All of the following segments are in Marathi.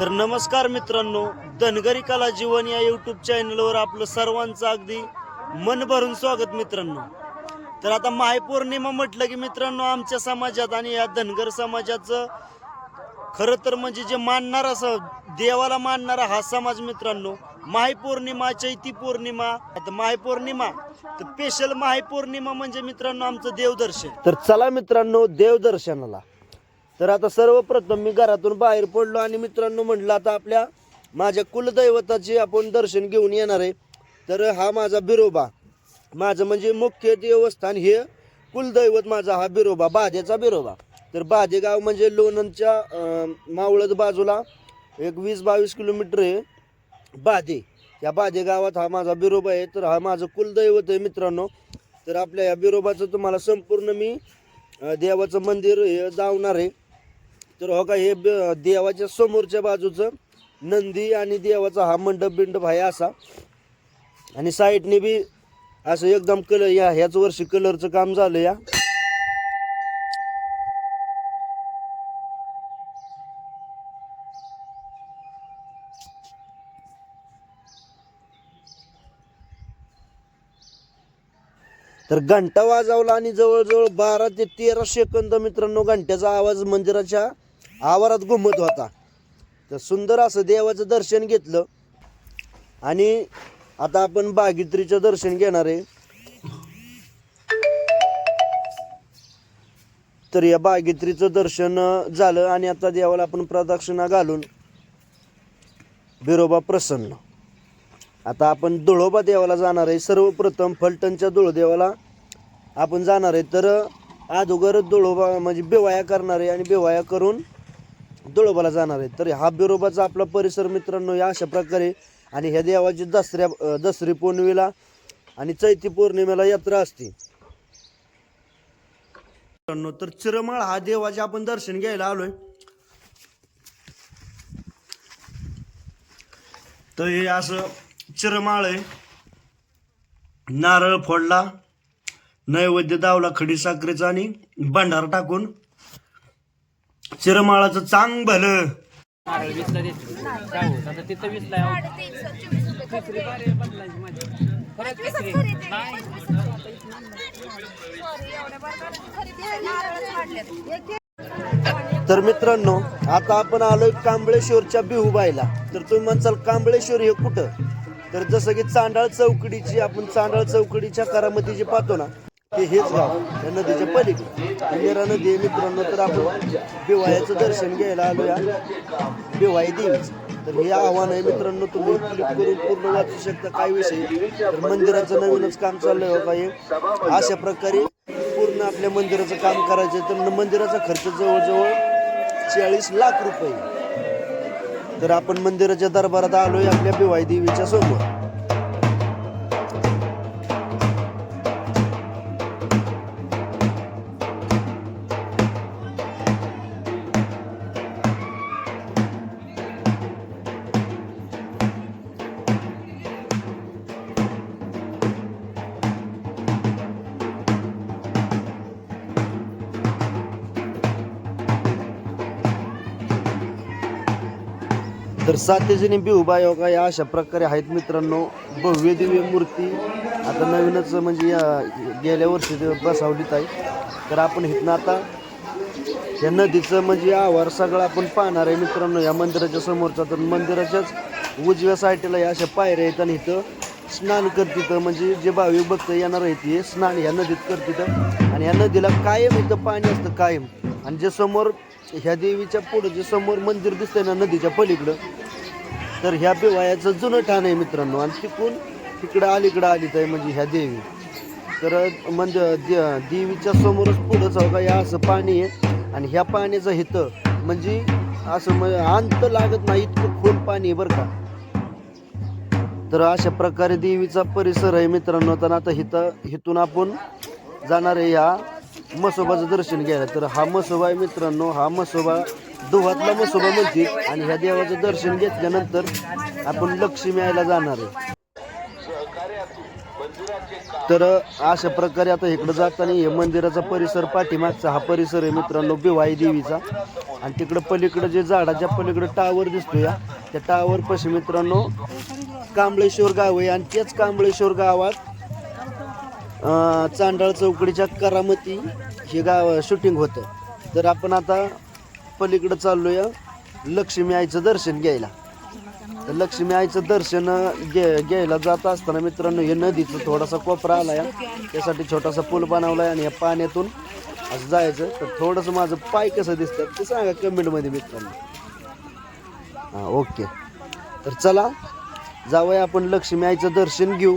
तर नमस्कार मित्रांनो धनगरी कला जीवन या यूट्यूब चॅनलवर आपलं सर्वांचं अगदी मन भरून स्वागत मित्रांनो. तर आता महापौर्णिमा म्हटलं की मित्रांनो आमच्या समाजात आणि या धनगर समाजाचं खरं तर म्हणजे जे मानणार असं देवाला मानणारा हा समाज मित्रांनो महापौर्णिमा चैती पौर्णिमा आता पौर्णिमा तर स्पेशल महापौर्णिमा म्हणजे मित्रांनो आमचं देवदर्शन. तर चला मित्रांनो देवदर्शनाला. तर आता सर्वप्रथम मी घरातून बाहेर पडलो आणि मित्रांनो म्हटलं आता आपल्या माझ्या कुलदैवताचे आपण दर्शन घेऊन येणार आहे. तर हा माझा बिरोबा. माझं म्हणजे मुख्य देवस्थान हे कुलदैवत माझा हा बिरोबा बाधेचा बिरोबा. तर बाधेगाव म्हणजे लोणंदच्या मावळद बाजूला एक वीस बावीस किलोमीटर आहे. बाधे या बाधे गावात हा माझा बिरोबा आहे. तर हा माझं कुलदैवत आहे मित्रांनो. तर आपल्या या बिरोबाचं तुम्हाला संपूर्ण मी देवाचं मंदिर हे दावणार आहे. तर हो का हे देवाच्या समोरच्या बाजूचं नंदी आणि देवाचा हा मंडप बिंडप आहे असा. आणि साईडने बी असं एकदम कलर या ह्याच वर्षी कलरचं काम झालं या. तर घंटा वाजवला आणि जवळजवळ बारा ते तेरा सेकंद मित्रांनो घंट्याचा आवाज मंदिराच्या आवारात घुमत होता. तर सुंदर असं देवाचं दर्शन घेतलं. आणि आता आपण बागित्रीचं दर्शन घेणार आहे. तर या बागित्रीचं दर्शन झालं आणि आता देवाला आपण प्रदक्षिणा घालून बिरोबा प्रसन्न. आता आपण धुळोबा देवाला जाणार आहे. सर्वप्रथम फलटणच्या धुळदेवाला आपण जाणार आहे. तर अगोदर धुळोबा म्हणजे बिवाया करणार आहे आणि बिवाया करून धुळोबाला जाणार आहे तर हा बिरोबाचा आपला परिसर मित्रांनो या अशा प्रकारे आणि ह्या देवाची दसऱ्या दसरी पौर्णिमेला आणि चैती पौर्णिमेला यात्रा असते. मित्रांनो तर चिरमाळ हा देवाचे आपण दर्शन घ्यायला आलोय. तर हे असं चिरमाळ आहे. नारळ फोडला नैवेद्य दावला खडी साखरेचा आणि भंडारा टाकून चिरमाळाचं चांग भलं वीसला तिथं वीसला तर मित्रांनो आता आपण आलोय कांबळेश्वरच्या बिहुबाईला. तर तुम्ही म्हणसाल कांबळेश्वर हे कुठं? तर जसं की चांडाळ चौकडीची आपण चांडाळ चौकडीच्या करामती जे पाहतो ना ते हेच गाव या नदीच्या पलीकडे. निरा नदी आहे मित्रांनो तर आपण बिवायाचं दर्शन घ्यायला आलो या बिवाई देवीचं. तर हे आव्हान आहे मित्रांनो तुम्ही क्लिक करून पूर्ण वाचू शकता काय विषय? तर मंदिराचं नवीनच काम चाललंय हो पाहिजे अशा प्रकारे पूर्ण आपल्या मंदिराचं काम करायचं तर मंदिराचा खर्च जवळजवळ चाळीस लाख रुपये. तर आपण मंदिराच्या दरबारात आलोय आपल्या बिवाई देवीच्या समोर. तर सातेजणी उभा योगा हो या अशा प्रकारे आहेत मित्रांनो. भव्य दिव्य मूर्ती. आता नवीनच म्हणजे या गेल्या वर्षी बसावलीत बसवलीत आहे. तर आपण इथनं आता या नदीचं म्हणजे आवार सगळं आपण पाहणार आहे मित्रांनो. या मंदिराच्या समोरचा तर मंदिराच्याच उजव्या साईडला या अशा पायऱ्या आहेत आणि इथं स्नान करतीत म्हणजे जे भाविक भक्त येणार आहेत ते स्नान ह्या नदीत करतीत. आणि ह्या नदीला कायम इथं पाणी असतं कायम. आणि जे समोर ह्या देवीच्या पुढं जे समोर मंदिर दिसतंय ना नदीच्या पलीकडं तर ह्या बिवायाचं जुनं ठाण आहे मित्रांनो. आणि तिकून तिकडं अलीकडं आलीच आहे म्हणजे ह्या देवी. तर म्हणजे दे- देवीच्या समोरच पुढं चौका का? या असं पाणी आहे. आणि ह्या पाण्याचं हितं म्हणजे असं म्हणजे अंत लागत नाही इतकं खोल पाणी आहे बरं का? तर अशा प्रकारे देवीचा परिसर आहे मित्रांनो. तर आता हिथं हिथून आपण जाणार आहे या मसोबाचं दर्शन घ्यायला. तर हा मसोबा आहे मित्रांनो हा मसोबा दुहातला मसोबा म्हणते आणि ह्या देवाचं दर्शन घेतल्यानंतर आपण लक्ष्मी यायला जाणार आहे. तर अशा प्रकारे आता इकडं जाताना हे मंदिराचा परिसर पाठीमागचा हा परिसर आहे मित्रांनो बिवाई देवीचा. आणि तिकडं पलीकडं जे झाडाच्या पलीकडं टावर दिसतो या त्या टावर पशी मित्रांनो कांबळेश्वर गाव आहे. आणि त्याच कांबळेश्वर गावात चांडाळ चौकडीच्या करामती हे गाव शूटिंग होतं. तर आपण आता पलीकडं चाललोया लक्ष्मी आईचं दर्शन घ्यायला. तर लक्ष्मी आईचं दर्शन घे घ्यायला जात असताना मित्रांनो हे नदीचं थोडासा कोपरा आला या त्यासाठी छोटासा पूल बनवलाय आणि या पाण्यातून असं जायचं. तर थोडंसं माझं पाय कसं दिसतं ते सांगा कमेंटमध्ये मित्रांनो. हां ओके. तर चला जाऊया आपण लक्ष्मी आईचं दर्शन घेऊ.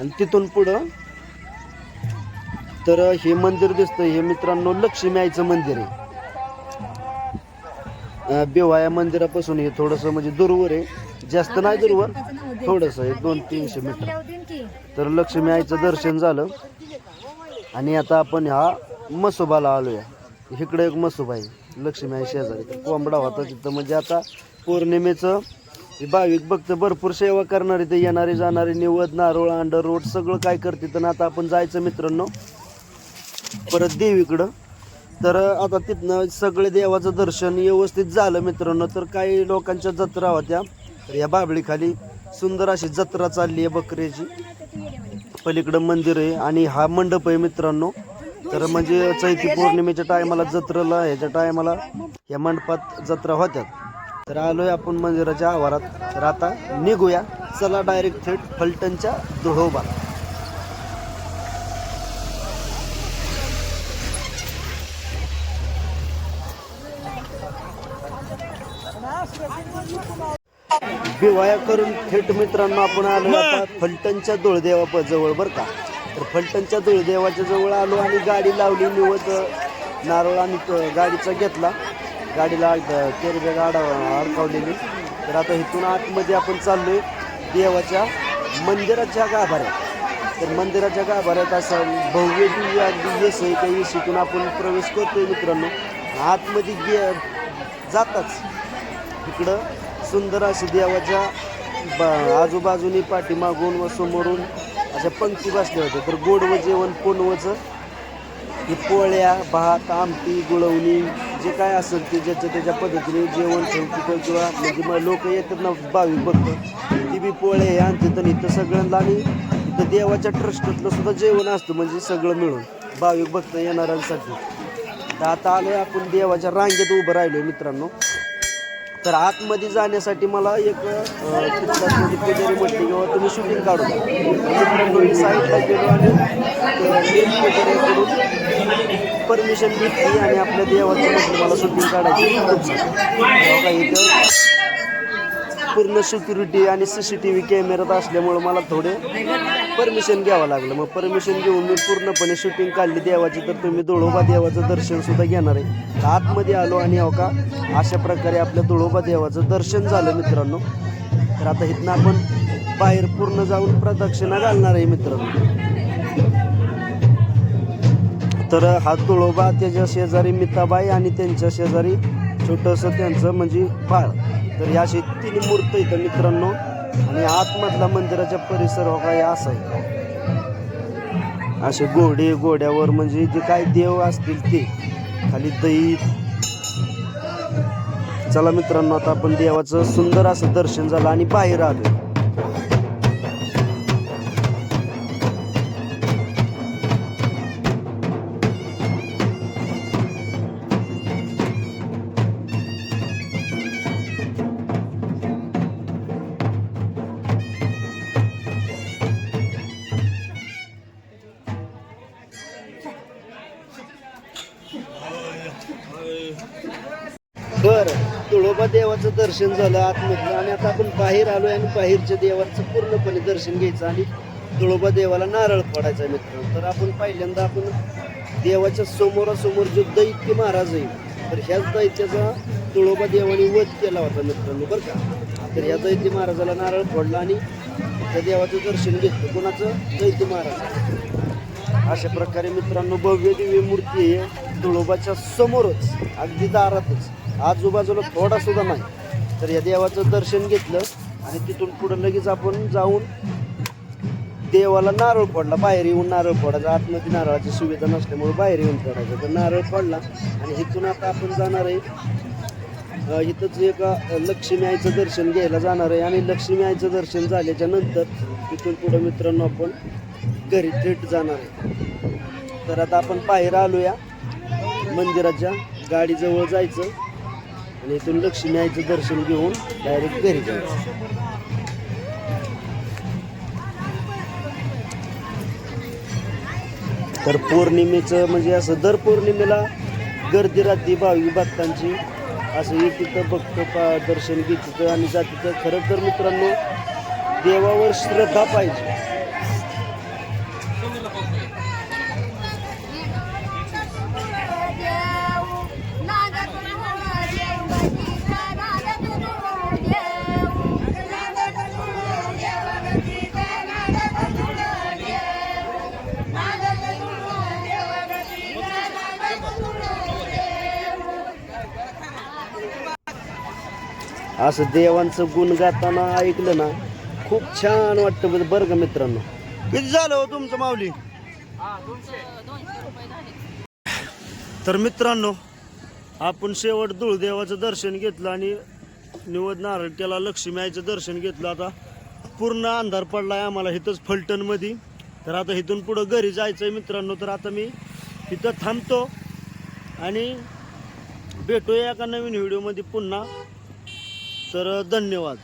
आणि तिथून पुढं तर हे मंदिर दिसतं हे मित्रांनो लक्ष्मी आईचं मंदिर आहे. बेवाया मंदिरापासून हे थोडंसं म्हणजे दूरवर आहे. जास्त नाही दूरवर थोडंसं एक दोन तीनशे मीटर. तर लक्ष्मी आईचं दर्शन झालं. आणि आता आपण ह्या मसोबाला आलोय. इकडे एक मसोबा आहे. लक्ष्मी आई शेजारी. कोंबडा होता तिथं. म्हणजे आता पौर्णिमेचं हे भाविक भक्त भरपूर सेवा करणारे ते येणारे जाणारे निवद नारोळ अंडर रोड सगळं काय करते तर आता आपण जायचं मित्रांनो परत देवीकडं. तर आता तिथनं सगळे देवाचं दर्शन व्यवस्थित झालं मित्रांनो. तर काही लोकांच्या जत्रा होत्या. तर या बाबळीखाली सुंदर अशी जत्रा चालली आहे बकऱ्याची. पलीकडं मंदिर आहे आणि हा मंडप आहे मित्रांनो. तर म्हणजे चैती पौर्णिमेच्या टायमाला जत्रेला ह्याच्या टायमाला या मंडपात जत्रा होत्या. तर आलोय आपण मंदिराच्या आवारात. तर आता निघूया. चला डायरेक्ट थेट फलटणच्या दुढोबा बिवाया करून थेट मित्रांनो आपण आलो आता फलटणच्या दोळदेवा जवळ बरं का. तर फलटणच्या दोळदेवाच्या जवळ आलो आणि गाडी लावली. निवत नारळ आणि गाडीचा घेतला. गाडीला केरबे गाडा अडकावलेली. तर आता इथून आतमध्ये आपण चाललोय देवाच्या मंदिराच्या गाभाऱ्यात. तर मंदिराच्या गाभाऱ्यात असं भव्य दिव्य अगदी येस आहे त्या येशीतून आपण प्रवेश करतोय मित्रांनो. आतमध्ये गे जाताच इकडं सुंदर अशी देवाच्या बा आजूबाजूनी पाठीमागून व समोरून अशा पंक्ती बसल्या होत्या. तर गोडवं जेवण पोनवचं ही पोळ्या भात आमटी गुळवणी जे काय असेल ते ज्याच्या त्याच्या पद्धतीने जेवण ठेवतो किंवा म्हणजे मग लोक येतात ना भाविक बघतो ती बी पोळे हे आणतात आणि इथं सगळ्यांना आणि इथं देवाच्या ट्रस्टातलं सुद्धा जेवण असतं म्हणजे सगळं मिळून. भाविक भक्त येणाऱ्यांसाठी. तर आता आलो आपण देवाच्या रांगेत उभं राहिलो मित्रांनो. तर आतमध्ये जाण्यासाठी मला एक अं, तिथलाच म्हणजे पुजारी म्हटले किंवा तुम्ही शूटिंग काढू मी साईडला गेलो आणि परमिशन घेतली आणि आपल्या देवाचं म्हटलं मला शूटिंग काढायची खूप काही पूर्ण सिक्युरिटी आणि सी सी टी व्ही कॅमेऱ्यात असल्यामुळं मला थोडे परमिशन घ्यावं लागलं. मग परमिशन घेऊन मी पूर्णपणे शूटिंग काढली देवाची तर तुम्ही धुळोबा देवाचं दर्शन सुद्धा घेणार आहे. आतमध्ये आलो आणि हो का अशा प्रकारे आपल्या धुळोबा देवाचं दर्शन झालं मित्रांनो. तर आता इथनं आपण बाहेर पूर्ण जाऊन प्रदक्षिणा घालणार आहे मित्रांनो. तर हा तुळोबा त्याच्या शेजारी मिताबाई आणि त्यांच्या शेजारी छोटंसं त्यांचं म्हणजे बाळ. तर या अशी तीन मूर्त इथं मित्रांनो आणि आतमधला मंदिराच्या परिसर हो काय असा आहे. असे घोडे घोड्यावर म्हणजे जे काय देव असतील ते खाली दही. चला मित्रांनो आता आपण देवाचं सुंदर असं दर्शन झालं आणि बाहेर आलो दर्शन झालं आतमधलं आणि आता आपण बाहेर आलोय आणि बाहेरच्या देवाचं पूर्णपणे दर्शन घ्यायचं आणि तुळोबा देवाला नारळ फोडायचा मित्र तर आपण पहिल्यांदा आपण देवाच्या समोरासमोर जो दैत्य महाराज आहे तर ह्याच दैत्याचा तुळोबा देवाने वध केला होता मित्रांनो बरं का? तर ह्या दैत्य महाराजाला नारळ फोडला आणि त्या देवाचं दर्शन घेतलं. कोणाचं? दैत्य महाराज अशा प्रकारे मित्रांनो भव्य दिव्य मूर्ती आहे तुळोबाच्या समोरच अगदी दारातच. आजूबाजूला थोडा सुद्धा नाही. तर या देवाचं दर्शन घेतलं आणि तिथून पुढं लगेच आपण जाऊन देवाला नारळ फोडला. बाहेर येऊन नारळ फोडायचा. आतमध्ये नारळाची सुविधा नसल्यामुळे बाहेर येऊन पडायचं तर नारळ फोडला आणि इथून आता आपण जाणार आहे. इथंच एका लक्ष्मी आईचं दर्शन घ्यायला जाणार आहे. आणि लक्ष्मी आईचं दर्शन झाल्याच्यानंतर तिथून पुढं मित्रांनो आपण घरी थेट जाणार आहे. तर आता आपण बाहेर आलोया. मंदिराच्या गाडीजवळ जायचं. आणि इथून लक्ष्मी आईचं दर्शन घेऊन डायरेक्ट घरी जायचं. तर पौर्णिमेचं म्हणजे असं दर पौर्णिमेला गर्दी राहते भावी भक्तांची असं एक तिथं भक्त पा दर्शन घेत आणि जात तिथं खरं तर मित्रांनो देवावर श्रद्धा पाहिजे. असं देवांचं गुण गाताना ऐकलं ना खूप छान वाटतं बरं- बरं का मित्रांनो. किती झालं हो तुमचं माऊली? तर मित्रांनो आपण शेवट धुळदेवाचं दर्शन घेतलं आणि निवद नारळ केला लक्ष्मी आईचं दर्शन घेतलं. आता पूर्ण अंधार पडलाय आम्हाला इथंच फलटणमध्ये. तर आता इथून पुढं घरी जायचं आहे मित्रांनो. तर आता मी इथं थांबतो आणि भेटूया एका नवीन व्हिडिओमध्ये पुन्हा. तर धन्यवाद.